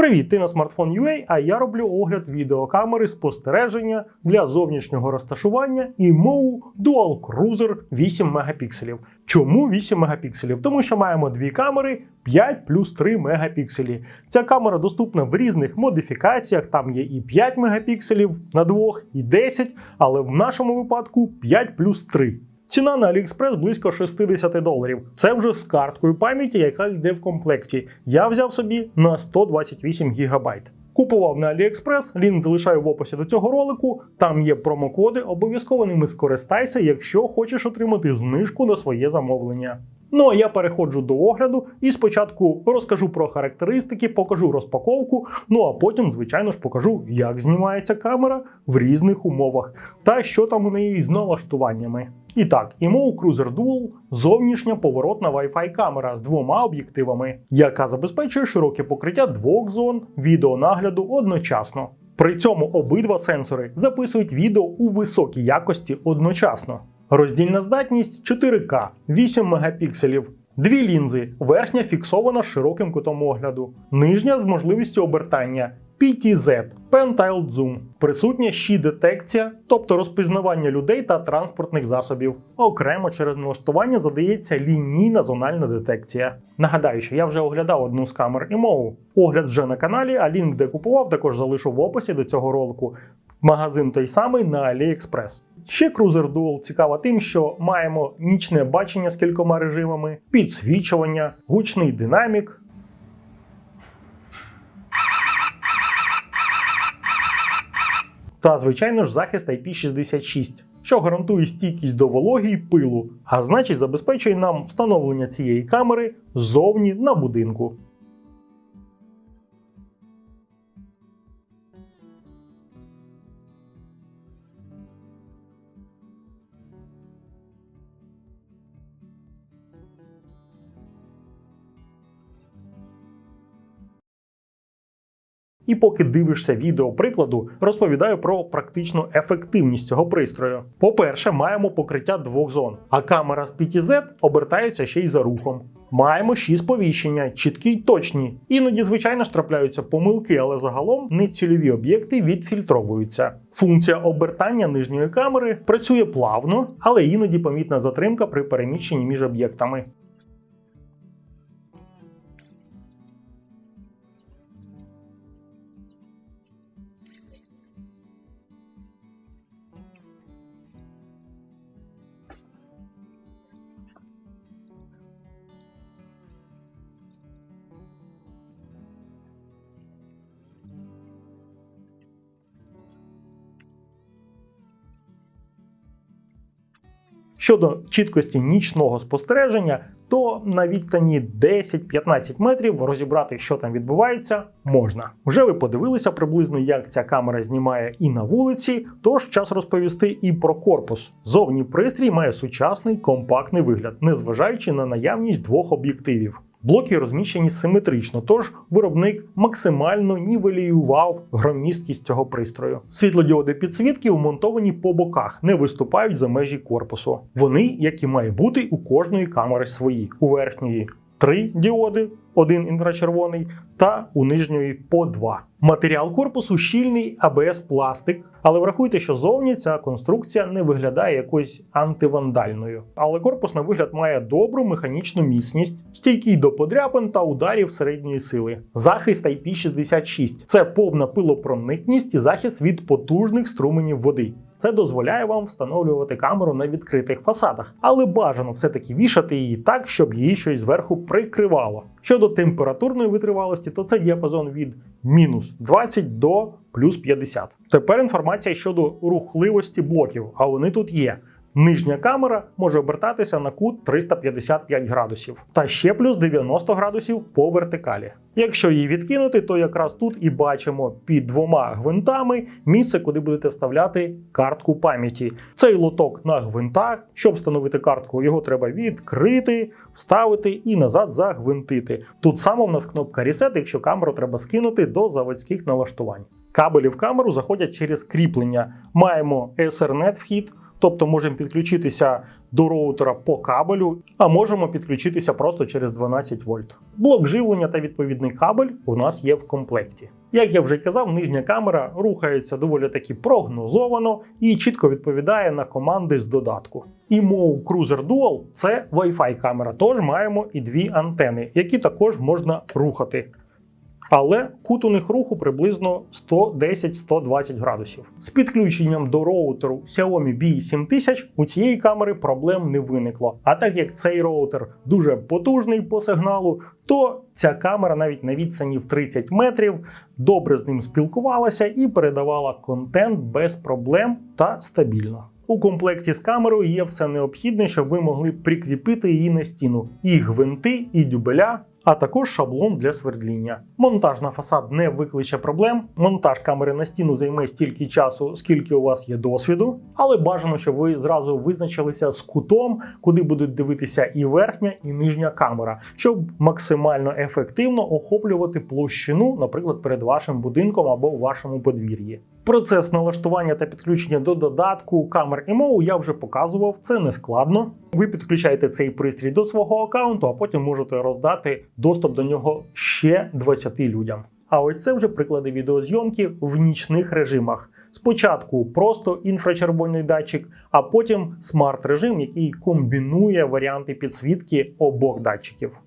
Привіт, ти на смартфон UA, а я роблю огляд відеокамери спостереження для зовнішнього розташування і MOU Dual Cruiser 8 мегапікселів. Чому 8 мегапікселів? Тому що маємо дві камери 5 плюс 3 мегапікселі. Ця камера доступна в різних модифікаціях. Там є і 5 мегапікселів на двох, і 10, але в нашому випадку 5 плюс 3. Ціна на AliExpress близько 60 доларів. Це вже з карткою пам'яті, яка йде в комплекті. Я взяв собі на 128 гігабайт. Купував на AliExpress, лінк залишаю в описі до цього ролику. Там є промокоди, обов'язково ними скористайся, якщо хочеш отримати знижку на своє замовлення. Ну а я переходжу до огляду і спочатку розкажу про характеристики, покажу розпаковку, ну а потім, звичайно ж, покажу, як знімається камера в різних умовах та що там у неї з налаштуваннями. І так, IMO Cruiser Dual – зовнішня поворотна Wi-Fi камера з двома об'єктивами, яка забезпечує широке покриття двох зон відеонагляду одночасно. При цьому обидва сенсори записують відео у високій якості одночасно. Роздільна здатність 4К, 8 мегапікселів. Дві лінзи, верхня фіксована широким кутом огляду, нижня з можливістю обертання PTZ Pentile Zoom. Присутня ще детекція, тобто розпізнавання людей та транспортних засобів. Окремо через налаштування задається лінійна зональна детекція. Нагадаю, що я вже оглядав одну з камер і мову. Огляд вже на каналі, а лінк, де купував, також залишу в описі до цього ролику. Магазин той самий на AliExpress. Ще Cruiser Dual цікава тим, що маємо нічне бачення з кількома режимами, підсвічування, гучний динамік. Та, звичайно ж, захист IP66, що гарантує стійкість до вологи і пилу, а значить забезпечує нам встановлення цієї камери ззовні на будинку. І поки дивишся відео прикладу, розповідаю про практичну ефективність цього пристрою. По-перше, маємо покриття двох зон, а камера з PTZ обертається ще й за рухом. Маємо шість сповіщення, чіткі й точні. Іноді, звичайно ж, трапляються помилки, але загалом нецільові об'єкти відфільтровуються. Функція обертання нижньої камери працює плавно, але іноді помітна затримка при переміщенні між об'єктами. Щодо чіткості нічного спостереження, то на відстані 10-15 метрів розібрати, що там відбувається, можна. Вже ви подивилися приблизно, як ця камера знімає і на вулиці, тож час розповісти і про корпус. Зовні пристрій має сучасний компактний вигляд, незважаючи на наявність двох об'єктивів. Блоки розміщені симетрично, тож виробник максимально нівеліював громісткість цього пристрою. Світлодіоди підсвітки вмонтовані по боках, не виступають за межі корпусу. Вони, як і має бути, у кожної камери свої. У верхньої три діоди, один інфрачервоний, та у нижньої по два. Матеріал корпусу щільний АБС пластик, але врахуйте, що зовні ця конструкція не виглядає якоюсь антивандальною. Але корпус на вигляд має добру механічну міцність, стійкий до подряпин та ударів середньої сили. Захист IP66 це повна пилопроникність і захист від потужних струменів води. Це дозволяє вам встановлювати камеру на відкритих фасадах, але бажано все-таки вішати її так, щоб її щось зверху прикривало. Щодо температурної витривалості, то це діапазон від мінус 20 до плюс 50. Тепер інформація щодо рухливості блоків, а вони тут є. Нижня камера може обертатися на кут 355 градусів та ще плюс 90 градусів по вертикалі. Якщо її відкинути, то якраз тут і бачимо під двома гвинтами місце, куди будете вставляти картку пам'яті. Цей лоток на гвинтах. Щоб встановити картку, його треба відкрити, вставити і назад загвинтити. Тут саме в нас кнопка Reset, якщо камеру треба скинути до заводських налаштувань. Кабелі в камеру заходять через кріплення. Маємо Ethernet вхід Тобто можемо підключитися до роутера по кабелю, а можемо підключитися просто через 12 вольт. Блок живлення та відповідний кабель у нас є в комплекті. Як я вже казав, нижня камера рухається доволі таки прогнозовано і чітко відповідає на команди з додатку. І Move Cruiser Dual це Wi-Fi камера, тож маємо і дві антени, які також можна рухати. Але кут у них руху приблизно 110-120 градусів. З підключенням до роутеру Xiaomi B7000 у цієї камери проблем не виникло. А так як цей роутер дуже потужний по сигналу, то ця камера навіть на відстані в 30 метрів добре з ним спілкувалася і передавала контент без проблем та стабільно. У комплекті з камерою є все необхідне, щоб ви могли прикріпити її на стіну: і гвинти, і дюбеля, а також шаблон для свердління. Монтаж на фасад не викличе проблем. Монтаж камери на стіну займе стільки часу, скільки у вас є досвіду, але бажано, щоб ви зразу визначилися з кутом, куди будуть дивитися і верхня, і нижня камера, щоб максимально ефективно охоплювати площину, наприклад, перед вашим будинком або у вашому подвір'ї. Процес налаштування та підключення до додатку камер ІМОУ я вже показував, це не складно. Ви підключаєте цей пристрій до свого аккаунту, а потім можете роздати доступ до нього ще 20 людям. А ось це вже приклади відеозйомки в нічних режимах. Спочатку просто інфрачервоний датчик, а потім смарт-режим, який комбінує варіанти підсвітки обох датчиків.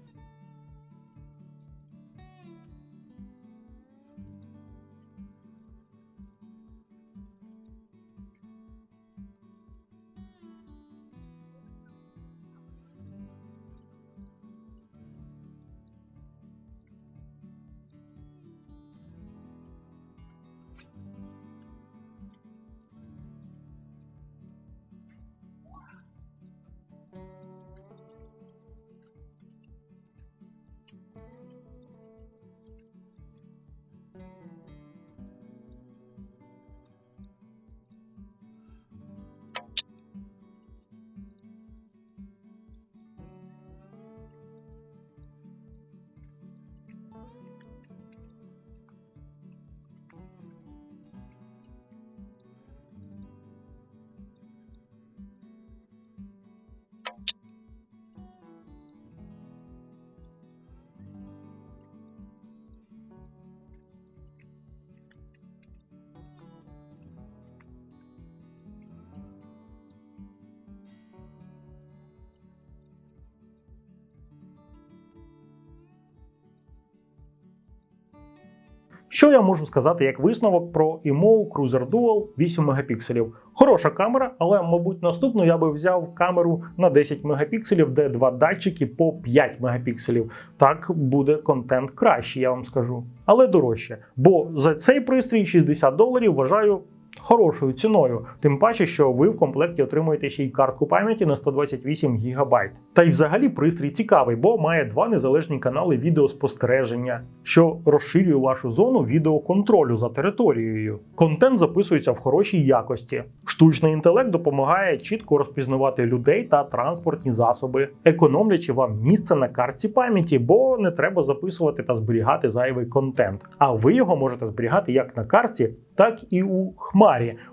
Що я можу сказати як висновок про IMO Cruiser Dual 8 мегапікселів? Хороша камера, але, мабуть, наступну я би взяв камеру на 10 мегапікселів, де два датчики по 5 мегапікселів. Так буде контент кращий, я вам скажу. Але дорожче. Бо за цей пристрій 60 доларів вважаю. Хорошою ціною, тим паче, що ви в комплекті отримуєте ще й картку пам'яті на 128 ГБ. Та й взагалі пристрій цікавий, бо має два незалежні канали відеоспостереження, що розширює вашу зону відеоконтролю за територією. Контент записується в хорошій якості. Штучний інтелект допомагає чітко розпізнавати людей та транспортні засоби, економлячи вам місце на картці пам'яті, бо не треба записувати та зберігати зайвий контент. А ви його можете зберігати як на картці, так і у Хмарі,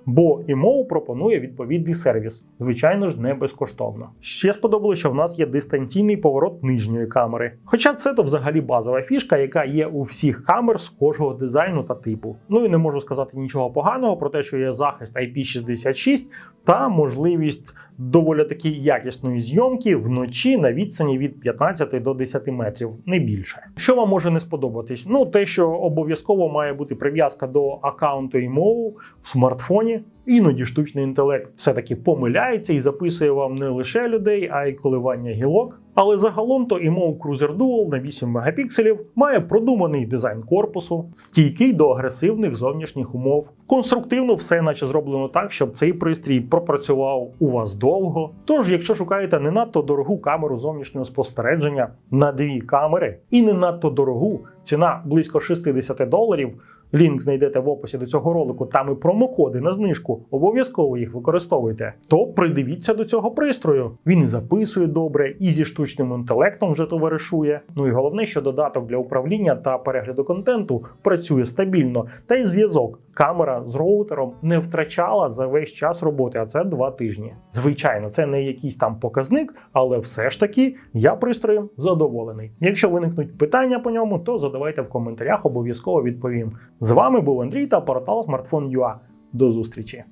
бо ІМОУ пропонує відповідний сервіс, звичайно ж, не безкоштовно. Ще сподобалося, що в нас є дистанційний поворот нижньої камери. Хоча це то взагалі базова фішка, яка є у всіх камер схожого дизайну та типу. Ну і не можу сказати нічого поганого про те, що є захист IP66 та можливість доволі таки якісної зйомки вночі на відстані від 15 до 10 метрів, не більше. Що вам може не сподобатись? Ну, те, що обов'язково має бути прив'язка до аккаунту імоу в смартфоні. Іноді штучний інтелект все-таки помиляється і записує вам не лише людей, а й коливання гілок. Але загалом то IMO Cruiser Dual на 8 мегапікселів має продуманий дизайн корпусу, стійкий до агресивних зовнішніх умов. Конструктивно все наче зроблено так, щоб цей пристрій пропрацював у вас довго. Тож, якщо шукаєте не надто дорогу камеру зовнішнього спостереження на дві камери і не надто дорогу ціна близько 60 доларів. Лінк знайдете в описі до цього ролику. Там і промокоди на знижку. Обов'язково їх використовуйте. То придивіться до цього пристрою. Він і записує добре, і зі штучним інтелектом вже товаришує. Ну і головне, що додаток для управління та перегляду контенту працює стабільно. Та й зв'язок. Камера з роутером не втрачала за весь час роботи, а це два тижні. Звичайно, це не якийсь там показник, але все ж таки я пристроєм задоволений. Якщо виникнуть питання по ньому, то задавайте в коментарях, обов'язково відповім. З вами був Андрій та портал Smartphone.ua. До зустрічі!